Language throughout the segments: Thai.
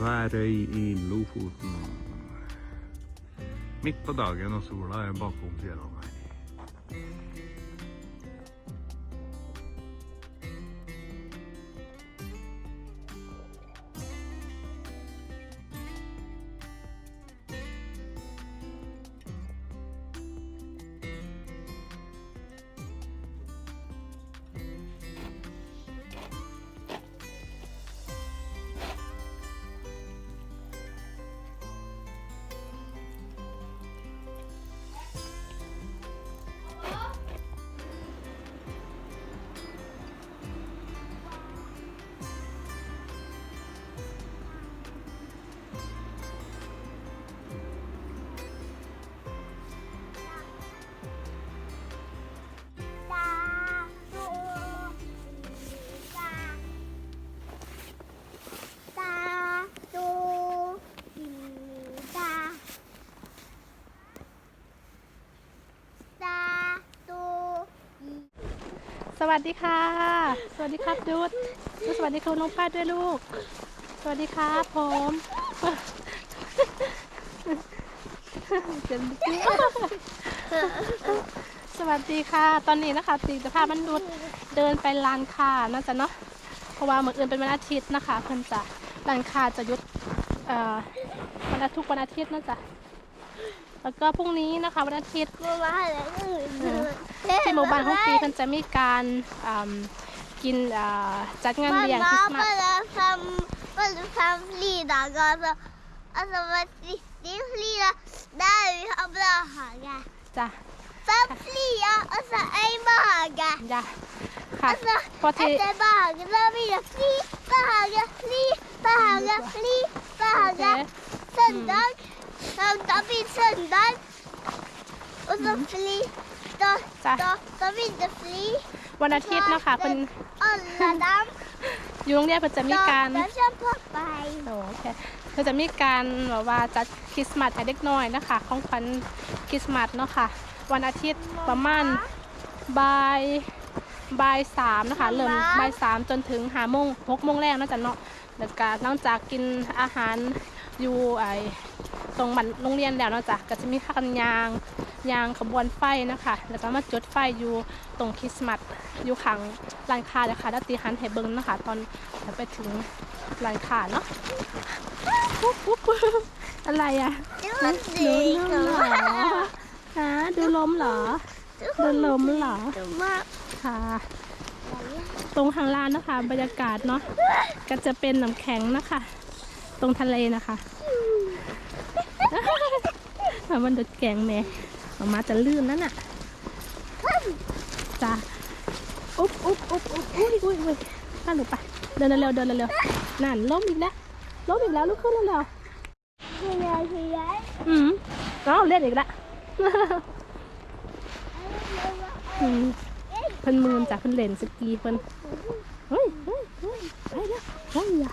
Værøy i Lofoten. Midt på dagen, og sola er bakom fjellene her. วัสดีค่ะ สวัสดีครับดุดดุดสวัสดีคุณน้องป้าด้วยลูก สวัสดีครับผมเจ็บจริงสวัสดีค่ะ ตอนนี้นะคะตีจะพามันดุดเดินไปร้านค้าน่าจะเนาะ เพราะว่าเมื่ออื่นเป็นวันอาทิตย์นะคะ เพิ่นจะร้านค้าจะหยุดเอ่อวันอาทิตย์ทุกวันอาทิตย์นะจ๊ะแล้วก็พรุ่งนี้นะคะวันอาทิตย์ ที่หมู่บ้านของปีเพิ่นจะมีการอ่ำกินอ่าจัดงานเลี้ยงคริสต์มาส fem, bare fem fridager. Altså, altså med siste fridag, der er vi har barnehage. จ้ะ Fem frier, og så en barnehage. จ้ะค่ะ Altså, เพราะที่ etter barnehage, da blir det fri, barnehage, fri, barnehage, fri, โอเค barnehage. Søndag, da, da blir det søndag. Og så fri. Da, Ja. da, da blir det fri. วันอาทิตย์นะคะเพิ่น Alle dem. อยู่โรงเรียนเพิ่นจะมีการ Da, da kommer pappa hjem. โอเคเพิ่นจะมีการแบบว่าจัดคริสต์มาสให้เด็กน้อยนะคะของขวัญคริสต์มาสเนาะค่ะ วันอาทิตย์ประมาณบ่ายบ่ายสามนะคะเริ่มบ่ายสามจนถึงห้าโมงหกโมงแรกน่าจะเนาะแล้วก็หลังจากกินอาหารอยู่ไอ ตรงมันโรงเรียนแล้วเนาะจ้ะก็จะมีข้ากันยางยางขบวนไฟนะคะ แล้วก็มาจุดไฟอยู่ตรงคริสต์มาสอยู่ขังร้านค้าเลยค่ะแล้วตีหันให้เบิ้งนะคะ ตอนไปถึงร้านค้าเนาะปุ๊บปุ๊บปุ๊บอะไรอะ Det ดู var ลมเหรอ sykt. ฮะดูลมเหรอดูลมเหรอ Det var ค่ะตรงทางลานนะคะ บรรยากาศเนาะก็จะเป็นน้ำแข็งนะคะ ตรงทะเลนะคะ มันโดดแกงแม่ออกมาจะลื่นนั่นน่ะจ้าอุ๊บอุ๊บอุ๊บอุ๊บอุ้ยอุ้ยอุ้ยข้าหนูไปเดินเร็วเดินเร็วนั่นล้มอีกแล้วล้มอีกแล้วลุกขึ้นเร็ว Hyggelig, hyggelig. ๆอืมเราเล่นอีกแล้วอืมเพิ่นมืนจากเพิ่นเล่นสกีเพิ่นเฮ้ยเฮ้ยเฮ้ยไปแล้วเฮ้ยอย่า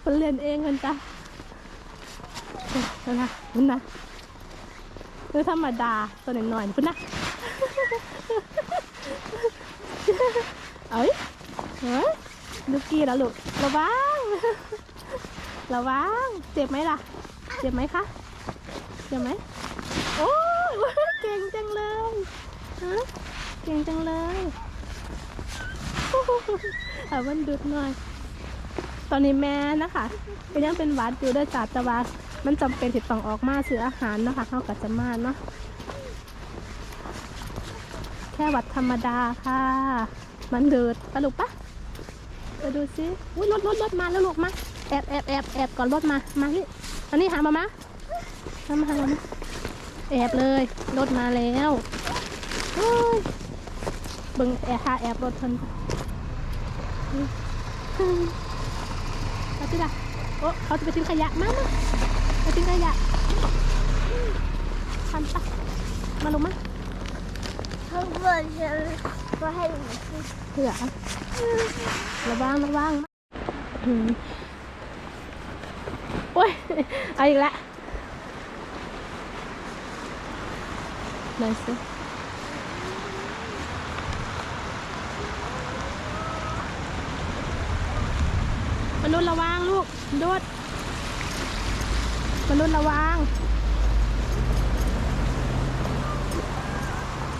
เพิ่นเล่นเองเพิ่นจ้ะ เพิ่นนะเพิ่นนะคือธรรมดาตัวหน่อยๆเพิ่นนะเอ้ยเฮ้ยลูกกี้แล้วลูกระวังระวังเจ็บไหมล่ะ เจ็บไหมคะ เจ็บไหมโอ้เก่งจังเลยฮะเก่งจังเลยเอาวันดุดหน่อย ตอนนี้แม่นะคะก็ยังเป็นหวัดอยู่ด้วยจ้ะแต่ว่า มันจำเป็นที่ต้องออกมาซื้ออาหารเนาะคะเข้ากับจะมาเนาะแค่วัดธรรมดาค่ะ มันเดือดปลูกปะไปดูซิอุ้ยรถรถรถมาแล้วลูกมาแอบแอบแอบแอบก่อนรถมา มานี่อันนี้หามามาหามาหามามาแอบเลยรถมาแล้วเฮ้ยบึงแอบหาแอบรถเพิ่นเขาที่ละโอ้เขาจะไปทิ้งขยะมามา ไปทิ้งขยะทันปะมาลงมา Han börjar på helvete. เผื่อระวังระวังอืมโอ้ยเอาอีกแล้วไหนสิมนุษย์ระวังลูกมนุษย์ มนุษย์ระวัง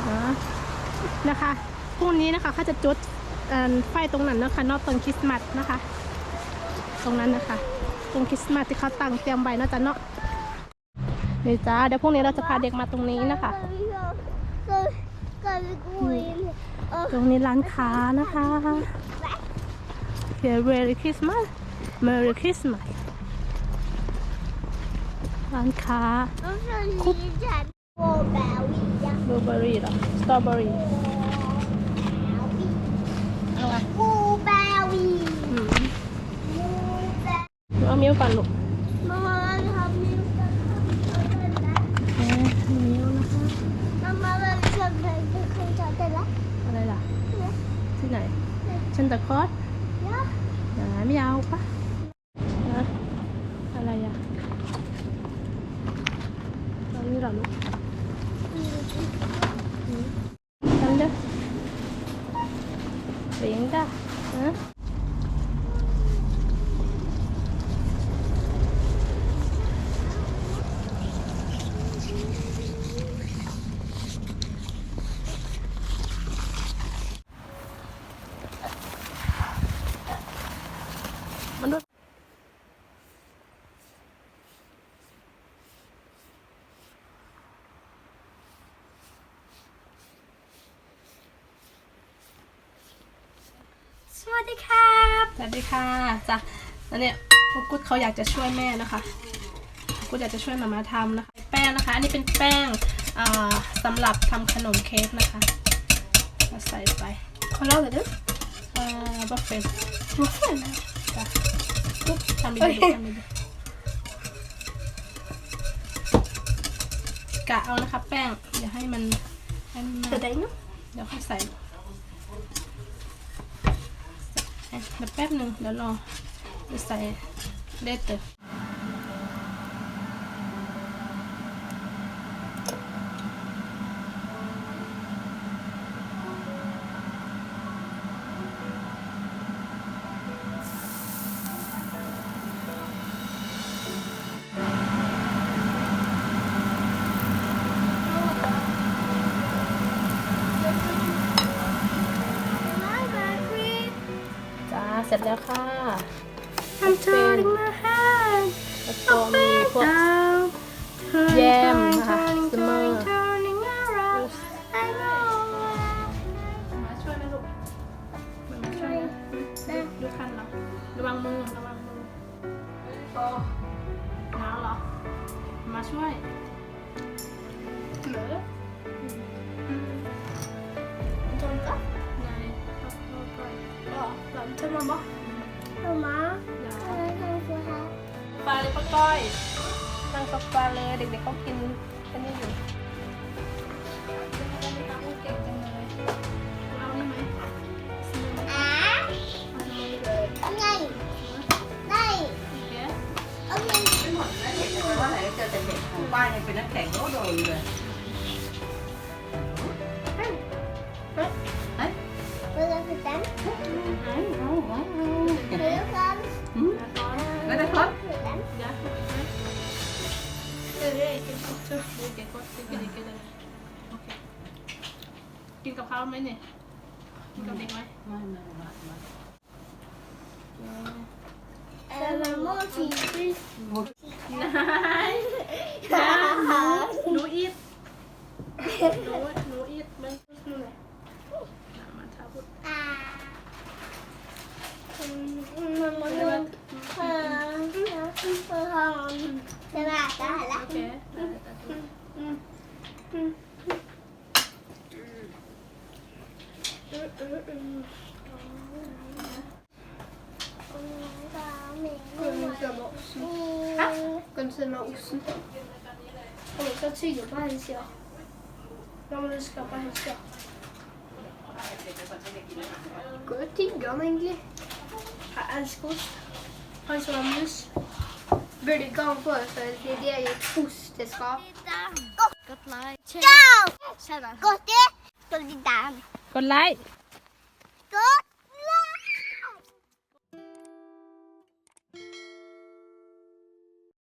นะนะคะพรุ่งนี้นะคะเขาจะจุดเอ่อไฟตรงนั้นนะคะนอกต้นคริสต์มาสนะคะ ตรงนั้นนะคะ ตรงคริสต์มาสที่เขาตั้งเตรียมไว้เนาะจ๊ะเนาะเดี๋ยวจ้าเดี๋ยวพรุ่งนี้เราจะพาเด็กมาตรงนี้นะคะก็ก็กุยเออตรงนี้ร้านค้านะคะ Here Merry Christmas Merry Christmas ร้านค้าน้องชายลีจันโบแบวี่ยังบลูเบอรี่หรอ สตรอเบอรี่เอาไงบูแบวี่อืมบูแบเอามิ้วก่อนลูกมามาทำนิ้วกันทำกันนะเอ๊ะมิ้วนะคะมามาเราทำเพลงเคยทำกันละอะไรล่ะเนี่ยที่ไหนเชนตาคอสเนี่ยไหนไม่เอาปะนะอะไรอะ Là วัสดีครับสวัสดีค่ะจ้ะแล้วเนี่ยพวกกุ๊ดเขาอยากจะช่วยแม่นะคะพวกกุ๊ดอยากจะช่วยมามาทำนะคะ แป้งนะคะ อันนี้เป็นแป้งอ่าสำหรับทำขนมเค้กนะคะก็ใส่ไปคนเราเลยด้วยเอ่อบัฟเฟ่ต์มาเฟ่นจ้ะกุ๊ดทำดีๆลูกทำดีๆกะเอานะคะ แป้งอย่าให้มันให้มันมากแต่ได้เนาะเดี๋ยวค่อยใส่ เอ๊ะเดี๋ยวแป๊บหนึ่งเดี๋ยวรอจะใส่เลตเตอ เสร็จแล้วค่ะทำเธอมาให้ Apple บ่หนูมาทำอะไรทำสิคะปลาเลยป้าก้อยนั่งกับปลาเลยเด็กๆเขากินอันนี้อยู่บ้านยังเป็นน้ำแข็งโดนเลย เอ้ยเชื่เดี๋กินกับก็เดี๋ยวเก็ไเลยโอเคกินกับข้าวไหมเนี่ยกินกับเด็กไหมไม่ไม่ไม่ไม่เออมาโม่สีขึ้น่ายหนูอีทหนู okay Konser med osten. Og så tygger på hans jord. Når man skal på hans jord. Godt tygger han egentlig. Jeg elsker ost. Han som er mus. burde gå om forespørsel i eget fosterskap. Godt lei. Godt lei.